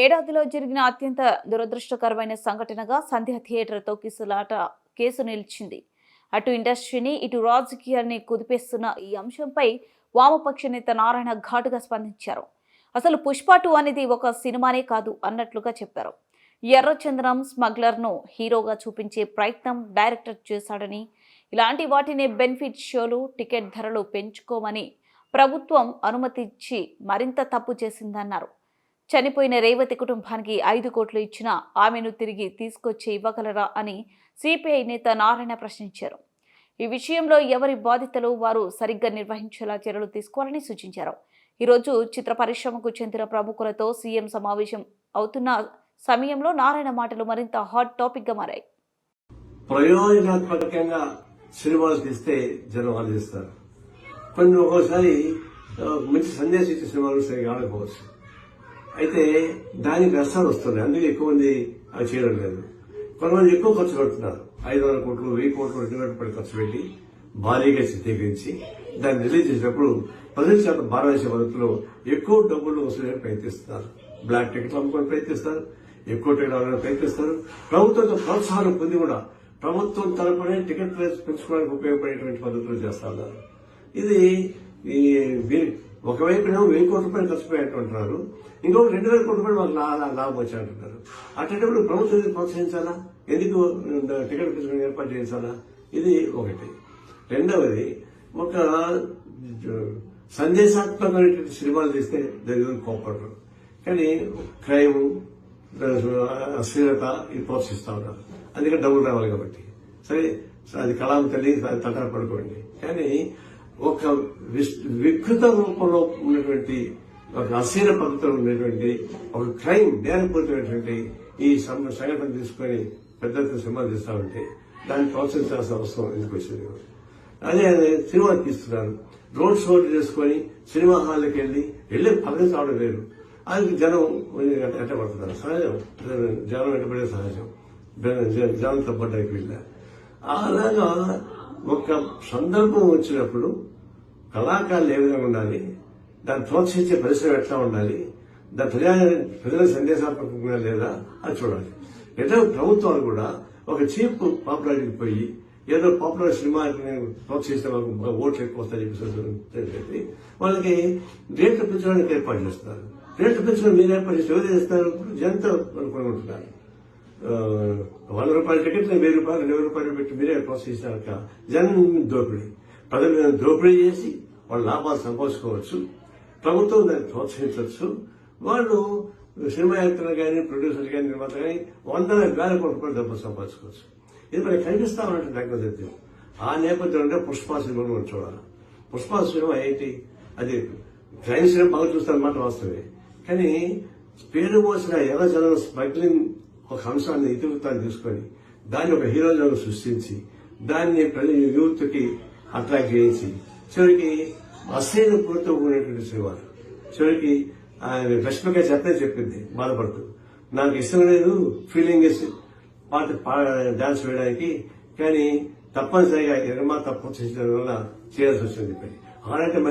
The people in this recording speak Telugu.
ఏడాదిలో జరిగిన అత్యంత దురదృష్టకరమైన సంఘటనగా సంధ్య థియేటర్ తొక్కిసలాట కేసు నిలిచింది. అటు ఇండస్ట్రీని ఇటు రాజకీయాన్ని కుదిపేస్తున్న ఈ అంశంపై వామపక్ష నేత నారాయణ ఘాటుగా స్పందించారు. అసలు పుష్ప టూ అనేది ఒక సినిమానే కాదు అన్నట్లుగా చెప్పారు. ఎర్రచంద్రం స్మగ్లర్ను హీరోగా చూపించే ప్రయత్నం డైరెక్టర్ చేశాడని ఇలాంటి వాటిని బెనిఫిట్ షోలు టికెట్ ధరలు పెంచుకోమని ప్రభుత్వం అనుమతిచ్చి మరింత తప్పు చేసిందన్నారు. చనిపోయిన రేవతి కుటుంబానికి ఐదు కోట్లు ఇచ్చిన ఆమెను తిరిగి తీసుకొచ్చి ఇవ్వగలరా అని సిపిఐ నేత నారాయణ ప్రశ్నించారు. ఈ విషయంలో ఎవరి బాధితులు వారు సరిగ్గా నిర్వహించేలా చర్యలు తీసుకోవాలని సూచించారు. ఈరోజు చిత్ర పరిశ్రమకు చెందిన ప్రముఖులతో సీఎం సమావేశం అవుతున్న సమయంలో నారాయణ మాటలు మరింత హాట్ టాపిక్గా మారాయి. ప్రయోజనాత్మకంగా సినిమాలు తీస్తే జనం ఆలోచిస్తారు కొన్ని ఒక్కోసారి మంచి సందేశం ఇచ్చే సినిమాలు సరిగా ఆడకపోవచ్చు. అయితే దానికి నష్టాలు వస్తున్నాయి. అందుకే ఎక్కువ మంది అవి చేయడం లేదు. కొంతమంది ఎక్కువ ఖర్చు పెడుతున్నారు. ఐదు వందల కోట్లు వెయ్యి కోట్లు రెండు వేల రూపాయలు ఖర్చు పెట్టి భారీగా చిత్రీకరించి దాన్ని రిలీజ్ చేసినప్పుడు ప్రజల చేత భారతదేశ మద్దతులో ఎక్కువ డబ్బులు వసూలు ప్రయత్నిస్తున్నారు. బ్లాక్ టికెట్లు అమ్ముకొని ప్రయత్నిస్తారు. ఎక్కువ టికెట్ అమ్మడానికి ప్రయత్నిస్తారు. ప్రభుత్వంతో ప్రోత్సాహం పొంది కూడా ప్రభుత్వం తరపునే టికెట్ ప్రైస్ పెంచుకోవడానికి ఉపయోగపడేటువంటి పద్ధతులు చేస్తా ఇది ఈ వీ- ఒకవైపునేమో వెయ్యి కోట్ల రూపాయలు ఖర్చు పెట్టమంటున్నారు ఇంకొక రెండు వేల కోట్ల రూపాయలు మాకు లా- లాభం వచ్చాయంటున్నారు. అట్టేటప్పుడు ప్రభుత్వం ఎందుకు ప్రోత్సహించాలా? ఎందుకు టికెట్ పెంచుకుని ఏర్పాటు చేయించాలా? ఇది ఒకటి. రెండవది ఒక సందేశాత్మకమైనటువంటి సినిమాలు తీస్తే దగ్గర కోపడరు కానీ క్రైమ్ అశ్లీలత ఇది ప్రోత్సహిస్తా ఉన్నారు. అందుకే డబ్బులు రావాలి కాబట్టి. సరే అది కళాం తల్లి తటారు పడుకోండి. కానీ ఒక విస్- వికృత రూపంలో ఉన్నటువంటి ఒక అశీల పద్ధతిలో ఉన్నటువంటి ఒక క్రైమ్ నేరపూరితమైనటువంటి ఈ సంఘటన తీసుకొని పెద్ద ఎత్తున సినిమా ఉంటే దాన్ని ప్రోత్సహించాల్సిన అవసరం ఎందుకు వచ్చింది? అదే సినిమా తీస్తున్నారు. రోడ్ షో చేసుకొని సినిమా హాల్కి వెళ్ళి వెళ్ళి పదవి రావడం వేరు. అది జనం ఎట్టబడుతున్నారు సహజం. జనం ఎట్టబడే సహజం. జ- జనం తప్పడానికి వెళ్ళారు. అలాగా ఒక సందర్భం వచ్చినప్పుడు కళాకారులు ఏ విధంగా ఉండాలి? దాన్ని ప్రోత్సహించే పరిశ్రమ ఎట్లా ఉండాలి? దాని ప్రజా ప్రజల సందేశాత్మకంగా లేదా అది చూడాలి. ఎట్లా ప్రభుత్వాలు కూడా ఒక చీప్ పాపులారిటీకి పోయి ఏదో పాపులర్ సినిమా ప్రోత్సహిస్తే వాళ్ళకు ఓట్లు ఎక్కువ వస్తాయని చెప్పేసి వాళ్ళకి రేట్లు పెంచడానికి ఏర్పాటు చేస్తారు రేట్లు పెంచడం మీరు ఏర్పాటు చేస్తే ఎవరు చేస్తారు? జనత అనుకుని ఉంటున్నారు. వంద రూపాయల టికెట్ వెయ్యి రూపాయలు ఇరవై రూపాయలు పెట్టి మీరే ప్రోత్సహించాక జనం దోపిడీ. ప్రజల దోపిడీ చేసి వాళ్ళ లాభాలు సంపాదించుకోవచ్చు. ప్రభుత్వం దాన్ని ప్రోత్సహించవచ్చు. వాళ్ళు సినిమా యాక్టర్లు కానీ ప్రొడ్యూసర్లు కానీ నిర్మాత కానీ వందల వేల కోట్ల రూపాయలు డబ్బులు సంపాదించుకోవచ్చు. ఇది మనకి కనిపిస్తా ఉన్నట్టు దగ్గర ఆ నేపథ్యంలో పుష్పా సినిమా మనం చూడాలి. పుష్పా సినిమా ఏంటి? అది క్రైమ్ సినిమా బాగా చూస్తారన్నమాట వాస్తవే కానీ పేరు మోసిన ఎర్ర జనం స్మగ్లింగ్ ఒక అంశాన్ని ఇతివృత్తాన్ని తీసుకొని దాన్ని ఒక హీరోలను సృష్టించి దాన్ని ప్రజల యూత్కి అట్రాక్ట్ చేయించి చివరికి అశ్లీల పూర్తితో శ్రీవారు చివరికి ఆయన రష్మిక చెప్పే చెప్పింది బాధపడుతూ నాకు ఇష్టం లేదు ఫీలింగ్ పాట డాన్స్ వేయడానికి కానీ తప్పనిసరిగా నిర్మాత ప్రోత్సహించడం వల్ల చేయాల్సి వచ్చింది అలాంటి మహిళ